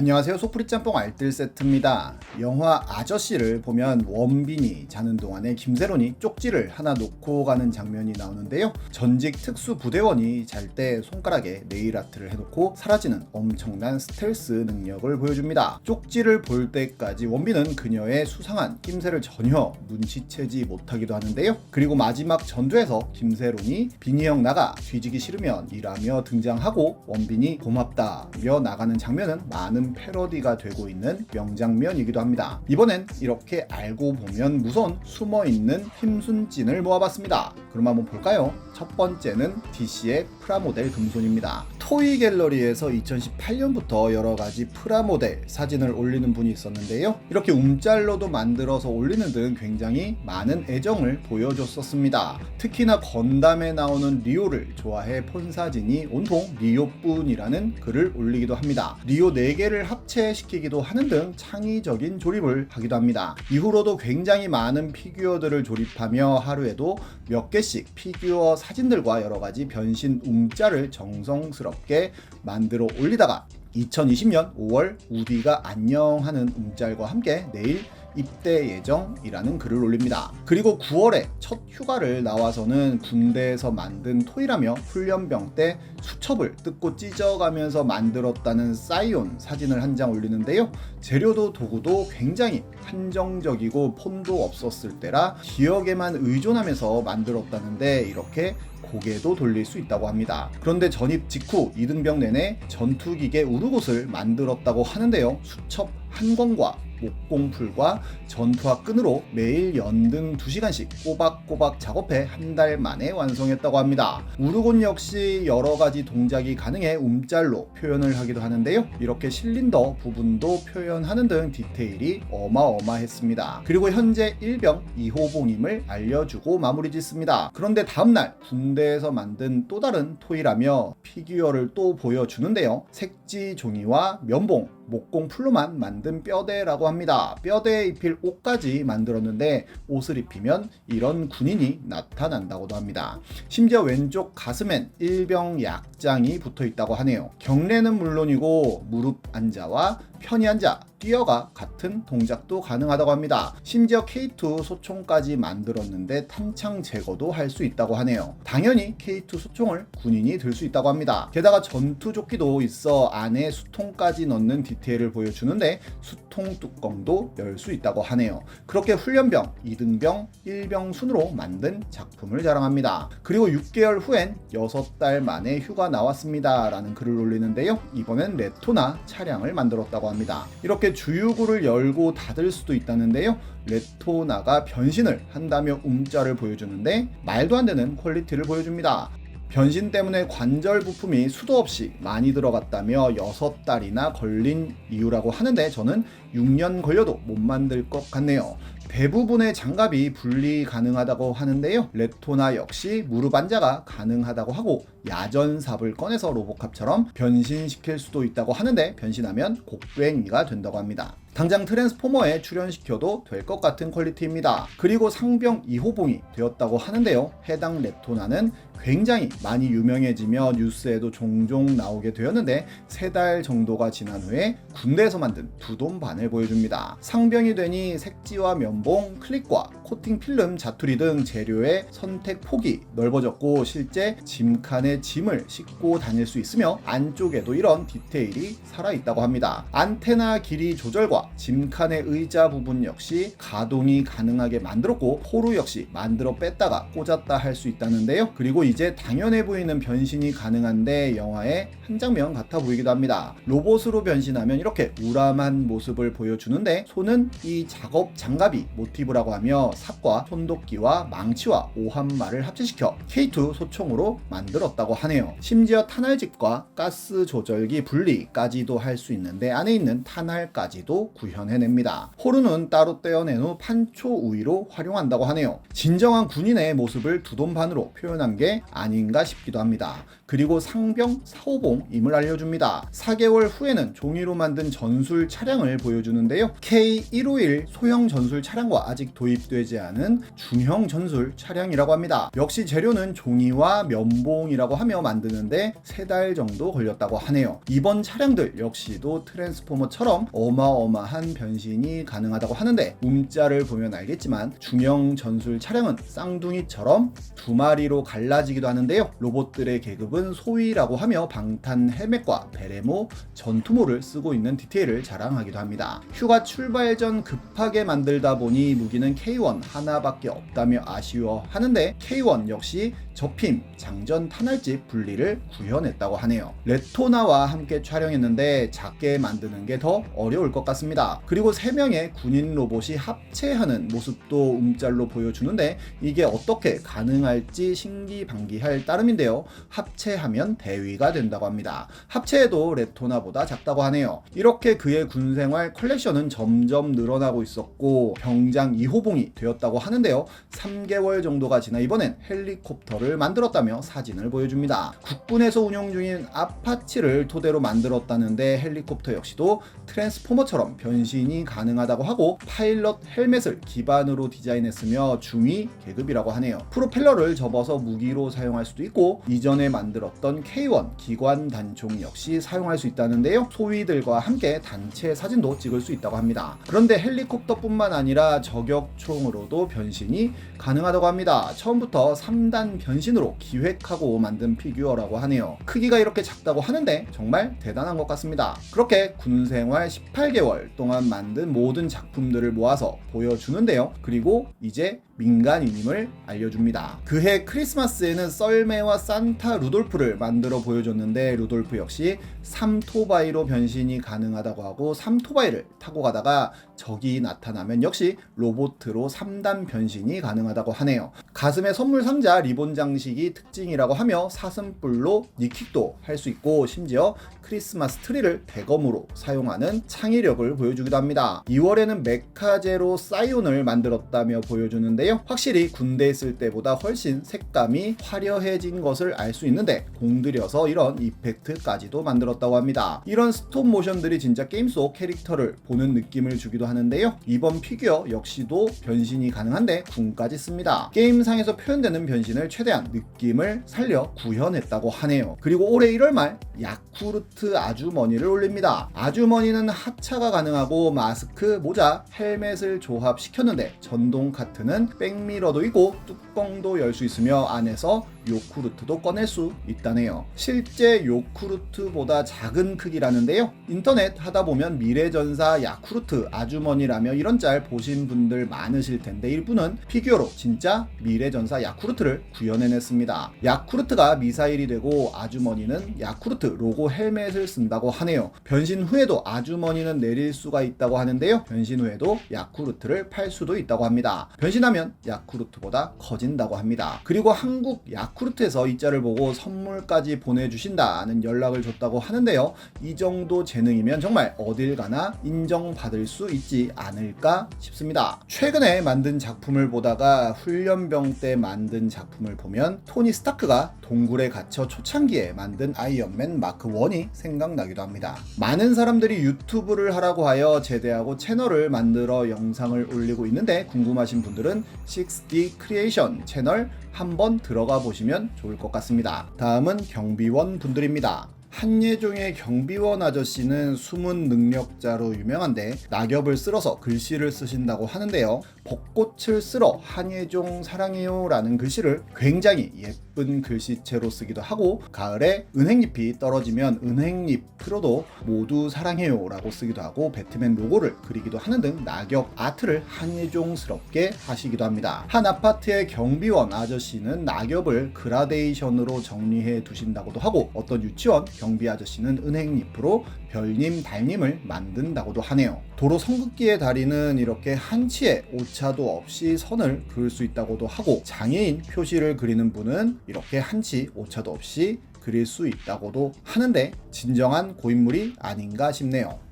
안녕하세요. 소프리 짬뽕 알뜰 세트입니다. 영화 아저씨를 보면 원빈이 자는 동안에 김세론이 쪽지를 하나 놓고 가는 장면이 나오는데요. 전직 특수 부대원이 잘 때 손가락에 네일 아트를 해놓고 사라지는 엄청난 스텔스 능력을 보여줍니다. 쪽지를 볼 때까지 원빈은 그녀의 수상한 낌새를 전혀 눈치채지 못하기도 하는데요. 그리고 마지막 전투에서 김세론이 빈이 형 나가 뒤지기 싫으면 이라며 등장하고 원빈이 고맙다며 나가는 장면은 많은 패러디가 되고 있는 명장면이기도 합니다. 이번엔 이렇게 알고 보면 무서운 숨어 있는 힘순진을 모아봤습니다. 그럼 한번 볼까요? 첫 번째는 DC의 프라모델 금손입니다. 토이 갤러리에서 2018년부터 여러 가지 프라모델 사진을 올리는 분이 있었는데요. 이렇게 움짤로도 만들어서 올리는 등 굉장히 많은 애정을 보여줬었습니다. 특히나 건담에 나오는 리오를 좋아해 폰 사진이 온통 리오뿐이라는 글을 올리기도 합니다. 리오 4개를 합체시키기도 하는 등 창의적인 조립을 하기도 합니다. 이후로도 굉장히 많은 피규어들을 조립하며 하루에도 몇 개씩 피규어 사진 들과 여러 가지 변신 움짤을 정성스럽게 만들어 올리다가 2020년 5월 우디가 안녕하는 움짤과 함께 내일 입대 예정이라는 글을 올립니다. 그리고 9월에 첫 휴가를 나와서는 군대에서 만든 토이라며 훈련병 때 수첩을 뜯고 찢어가면서 만들었다는 사이온 사진을 한 장 올리는데요. 재료도 도구도 굉장히 한정적이고 폰도 없었을 때라 기억에만 의존하면서 만들었다는데 이렇게 고개도 돌릴 수 있다고 합니다. 그런데 전입 직후 이등병 내내 전투기계 우르곳을 만들었다고 하는데요. 수첩 한 권과 목공풀과 전투화 끈으로 매일 연등 2시간씩 꼬박꼬박 작업해 한 달 만에 완성했다고 합니다. 우르곤 역시 여러 가지 동작이 가능해 움짤로 표현을 하기도 하는데요. 이렇게 실린더 부분도 표현하는 등 디테일이 어마어마했습니다. 그리고 현재 1병 2호봉임을 알려주고 마무리 짓습니다. 그런데 다음날 군대에서 만든 또 다른 토이라며 피규어를 또 보여주는데요. 색지 종이와 면봉, 목공 풀로만 만든 뼈대라고 합니다. 뼈대에 입힐 옷까지 만들었는데 옷을 입히면 이런 군인이 나타난다고도 합니다. 심지어 왼쪽 가슴엔 일병 약장이 붙어 있다고 하네요. 경례는 물론이고 무릎 앉아와 편히 앉아 뛰어가 같은 동작도 가능하다고 합니다. 심지어 K2 소총까지 만들었는데 탄창 제거도 할 수 있다고 하네요. 당연히 K2 소총을 군인이 들 수 있다고 합니다. 게다가 전투 조끼도 있어 안에 수통까지 넣는 디테일을 보여주는데 수통 뚜껑도 열 수 있다고 하네요. 그렇게 훈련병, 2등병, 1병 순으로 만든 작품을 자랑합니다. 그리고 6개월 후엔 6달 만에 휴가 나왔습니다. 라는 글을 올리는데요. 이번엔 레토나 차량을 만들었다고 합니다. 이렇게 주유구를 열고 닫을 수도 있다는데요. 레토나가 변신을 한다며 움짤을 보여주는데 말도 안 되는 퀄리티를 보여줍니다. 변신 때문에 관절 부품이 수도 없이 많이 들어갔다며 6달이나 걸린 이유라고 하는데 저는 6년 걸려도 못 만들 것 같네요. 대부분의 장갑이 분리 가능하다고 하는데요. 레토나 역시 무릎 앉아가 가능하다고 하고 야전삽을 꺼내서 로보캅처럼 변신시킬 수도 있다고 하는데 변신하면 곡괭이가 된다고 합니다. 당장 트랜스포머에 출연시켜도 될 것 같은 퀄리티입니다. 그리고 상병 2호봉이 되었다고 하는데요. 해당 레토나는 굉장히 많이 유명해지며 뉴스에도 종종 나오게 되었는데 세 달 정도가 지난 후에 군대에서 만든 두 돈 반을 보여줍니다. 상병이 되니 색지와 면봉, 클릭과 코팅 필름, 자투리 등 재료의 선택 폭이 넓어졌고 실제 짐칸에 짐을 싣고 다닐 수 있으며 안쪽에도 이런 디테일이 살아있다고 합니다. 안테나 길이 조절과 짐칸의 의자 부분 역시 가동이 가능하게 만들었고 포루 역시 만들어 뺐다가 꽂았다 할 수 있다는데요. 그리고 이제 당연해 보이는 변신이 가능한데 영화의 한 장면 같아 보이기도 합니다. 로봇으로 변신하면 이렇게 우람한 모습을 보여주는데 손은 이 작업 장갑이 모티브라고 하며 삽과 손도끼와 망치와 오한말을 합체시켜 K2 소총으로 만들었다고 하네요. 심지어 탄알집과 가스 조절기 분리까지도 할 수 있는데 안에 있는 탄알까지도 구현해냅니다. 호루는 따로 떼어낸 후 판초 우위로 활용한다고 하네요. 진정한 군인의 모습을 두돈반으로 표현한 게 아닌가 싶기도 합니다. 그리고 상병 사오봉임을 알려줍니다. 4개월 후에는 종이로 만든 전술 차량을 보여주는데요. K151 소형 전술 차량과 아직 도입되지 않은 중형 전술 차량이라고 합니다. 역시 재료는 종이와 면봉이라고 하며 만드는데 3달 정도 걸렸다고 하네요. 이번 차량들 역시도 트랜스포머처럼 어마어마한 변신이 가능하다고 하는데 움자를 보면 알겠지만 중형 전술 차량은 쌍둥이처럼 두 마리로 갈라지기도 하는데요. 로봇들의 계급 은 소위라고 하며 방탄 헬멧과 베레모, 전투모를 쓰고 있는 디테일을 자랑하기도 합니다. 휴가 출발 전 급하게 만들다 보니 무기는 K1 하나밖에 없다며 아쉬워하는데 K1 역시 접힘, 장전, 탄알집 분리를 구현했다고 하네요. 레토나와 함께 촬영했는데 작게 만드는 게 더 어려울 것 같습니다. 그리고 3명의 군인 로봇이 합체하는 모습도 움짤로 보여주는데 이게 어떻게 가능할지 신기방기할 따름인데요. 합체 하면 대위가 된다고 합니다. 합체해도 레토나보다 작다고 하네요. 이렇게 그의 군 생활 컬렉션은 점점 늘어나고 있었고 병장 2호봉이 되었다고 하는데요. 3개월 정도가 지나 이번엔 헬리콥터를 만들었다며 사진을 보여줍니다. 국군에서 운영 중인 아파치를 토대로 만들었다는데 헬리콥터 역시도 트랜스포머처럼 변신이 가능하다고 하고 파일럿 헬멧을 기반으로 디자인했으며 중위 계급이라고 하네요. 프로펠러를 접어서 무기로 사용할 수도 있고 이전에 만들 었던 K1 기관 단총 역시 사용할 수 있다는데요. 소위들과 함께 단체 사진도 찍을 수 있다고 합니다. 그런데 헬리콥터뿐만 아니라 저격총으로도 변신이 가능하다고 합니다. 처음부터 3단 변신으로 기획하고 만든 피규어라고 하네요. 크기가 이렇게 작다고 하는데 정말 대단한 것 같습니다. 그렇게 군 생활 18개월 동안 만든 모든 작품들을 모아서 보여주는데요. 그리고 이제 민간인임을 알려줍니다. 그해 크리스마스에는 썰매와 산타 루돌 프를 만들어 보여줬는데 루돌프 역시 삼토바이로 변신이 가능하다고 하고 삼토바이를 타고 가다가 적이 나타나면 역시 로보트로 3단 변신이 가능하다고 하네요. 가슴에 선물 상자 리본 장식이 특징이라고 하며 사슴뿔로 니킥도 할 수 있고 심지어 크리스마스 트리를 대검으로 사용하는 창의력을 보여주기도 합니다. 2월에는 메카제로 사이온을 만들었다며 보여주는데요. 확실히 군대에 있을 때보다 훨씬 색감이 화려해진 것을 알 수 있는데 공들여서 이런 이펙트까지도 만들었다고 합니다. 이런 스톱 모션들이 진짜 게임 속 캐릭터를 보는 느낌을 주기도 하는데요. 이번 피규어 역시도 변신이 가능한데 군까지 씁니다. 게임상에서 표현되는 변신을 최대한 느낌을 살려 구현했다고 하네요. 그리고 올해 1월 말 야쿠르트 아주머니를 올립니다. 아주머니는 하차가 가능하고 마스크, 모자, 헬멧을 조합시켰는데 전동 카트는 백미러도 있고 뚜껑도 열 수 있으며 안에서 요쿠르트도 꺼낼 수 있다네요. 실제 요쿠르트보다 작은 크기라는데요. 인터넷 하다 보면 미래전사 야쿠르트 아주머니라며 이런 짤 보신 분들 많으실 텐데 일부는 피규어로 진짜 미래전사 야쿠르트를 구현해냈습니다. 야쿠르트가 미사일이 되고 아주머니는 야쿠르트 로고 헬멧을 쓴다고 하네요. 변신 후에도 아주머니는 내릴 수가 있다고 하는데요. 변신 후에도 야쿠르트를 팔 수도 있다고 합니다. 변신하면 야쿠르트보다 커진다고 합니다. 그리고 한국 야쿠르트에서 이 짤을 보고 선 물까지 보내주신다는 연락을 줬다고 하는데요. 이 정도 재능이면 정말 어딜 가나 인정받을 수 있지 않을까 싶습니다. 최근에 만든 작품을 보다가 훈련병 때 만든 작품을 보면 토니 스타크가 동굴에 갇혀 초창기에 만든 아이언맨 마크 1이 생각나기도 합니다. 많은 사람들이 유튜브를 하라고 하여 제대하고 채널을 만들어 영상을 올리고 있는데 궁금하신 분들은 6D 크리에이션 채널 한번 들어가 보시면 좋을 것 같습니다. 다음은 경비원 분들입니다. 한예종의 경비원 아저씨는 숨은 능력자로 유명한데 낙엽을 쓸어서 글씨를 쓰신다고 하는데요. 벚꽃을 쓸어 한예종 사랑해요 라는 글씨를 굉장히 예쁜 글씨체로 쓰기도 하고 가을에 은행잎이 떨어지면 은행잎으로도 모두 사랑해요 라고 쓰기도 하고 배트맨 로고를 그리기도 하는 등 낙엽 아트를 한예종스럽게 하시기도 합니다. 한 아파트의 경비원 아저씨는 낙엽을 그라데이션으로 정리해 두신다고도 하고 어떤 유치원 경비 아저씨는 은행잎으로 별님, 달님을 만든다고도 하네요. 도로 성극기의 다리는 이렇게 한치의 오차도 없이 선을 그을 수 있다고도 하고 장애인 표시를 그리는 분은 이렇게 한치 오차도 없이 그릴 수 있다고도 하는데 진정한 고인물이 아닌가 싶네요.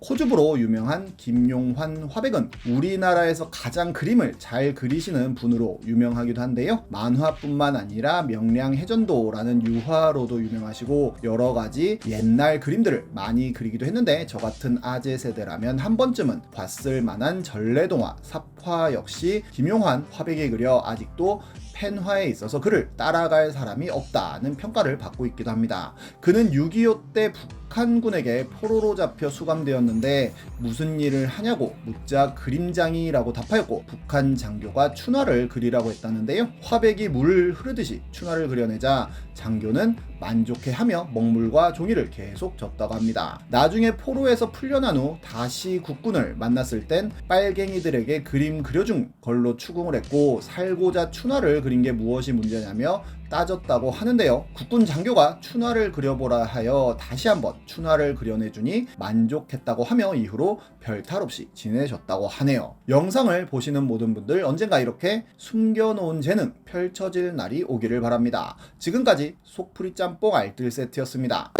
코줍으로 유명한 김용환 화백은 우리나라에서 가장 그림을 잘 그리시는 분으로 유명하기도 한데요. 만화뿐만 아니라 명량해전도라는 유화로도 유명하시고 여러 가지 옛날 그림들을 많이 그리기도 했는데 저 같은 아재 세대라면 한 번쯤은 봤을 만한 전래동화 삽화 역시 김용환 화백이 그려 아직도 펜화에 있어서 그를 따라갈 사람이 없다는 평가를 받고 있기도 합니다. 그는 6.25 때 북한군에게 포로로 잡혀 수감되었는데 무슨 일을 하냐고 묻자 그림장이라고 답하였고 북한 장교가 춘화를 그리라고 했다는데요. 화백이 물 흐르듯이 춘화를 그려내자 장교는 만족해하며 먹물과 종이를 계속 줬다고 합니다. 나중에 포로에서 풀려난 후 다시 국군을 만났을 땐 빨갱이들에게 그림 그려준 걸로 추궁을 했고 살고자 춘화를 그린 게 무엇이 문제냐며 따졌다고 하는데요. 국군 장교가 춘화를 그려보라 하여 다시 한번 춘화를 그려내주니 만족했다고 하며 이후로 별탈 없이 지내셨다고 하네요. 영상을 보시는 모든 분들 언젠가 이렇게 숨겨놓은 재능 펼쳐질 날이 오기를 바랍니다. 지금까지 속풀이 짬뽕 알뜰 세트였습니다.